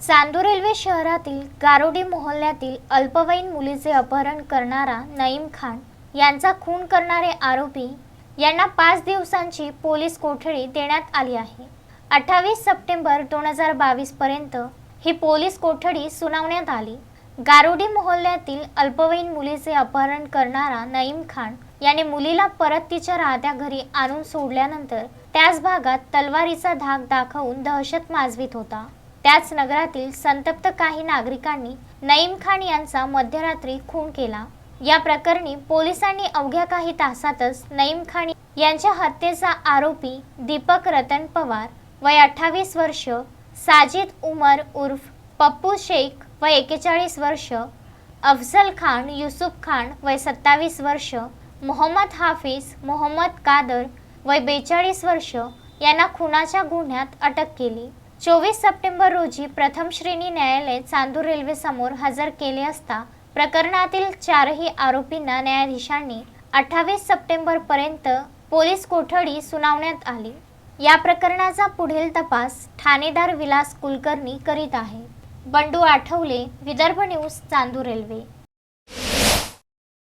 Chandur railway शहरातील गारोडी मोहल्ल्यातील अल्पवयीन मुलीचे अपहरण करणारा नईम खान यांचा खून करणारे आरोपी यांना पाच दिवसांची पोलीस कोठडी देण्यात आली आहे. अठ्ठावीस सप्टेंबर दोन हजार बावीसपर्यंत ही पोलीस कोठडी सुनावण्यात आली. गारोडी मोहल्ल्यातील अल्पवयीन मुलीचे अपहरण करणारा नईम खान याने मुलीला परत तिच्या राहत्या घरी आणून सोडल्यानंतर त्याच भागात तलवारीचा धाक दाखवून दहशत माजवीत होता. त्याच नगरातील संतप्त काही नागरिकांनी नईम खान यांचा मध्यरात्री खून केला. या प्रकरणी पोलिसांनी अवघ्या काही तासातच नईम खान यांच्या हत्येचा आरोपी दीपक रतन पवार वय अठ्ठावीस वर्ष साजिद उमर उर्फ पप्पू शेख वय एकेचाळीस वर्ष अफजल खान युसुफ खान वय सत्तावीस वर्ष मोहम्मद हाफिज मोहम्मद कादर वय बेचाळीस वर्ष यांना खुनाच्या गुन्ह्यात अटक केली. चोवीस सप्टेंबर रोजी प्रथम श्रेणी न्यायालय चांदूर रेल्वेसमोर हजर केले असता प्रकरणातील चारही आरोपींना न्यायाधीशांनी अठ्ठावीस सप्टेंबरपर्यंत पोलीस कोठडी सुनावण्यात आली. या प्रकरणाचा पुढील तपास ठाणेदार विलास कुलकर्णी करीत आहे. Bandu Athawale Vidarbha news Chandur Railway.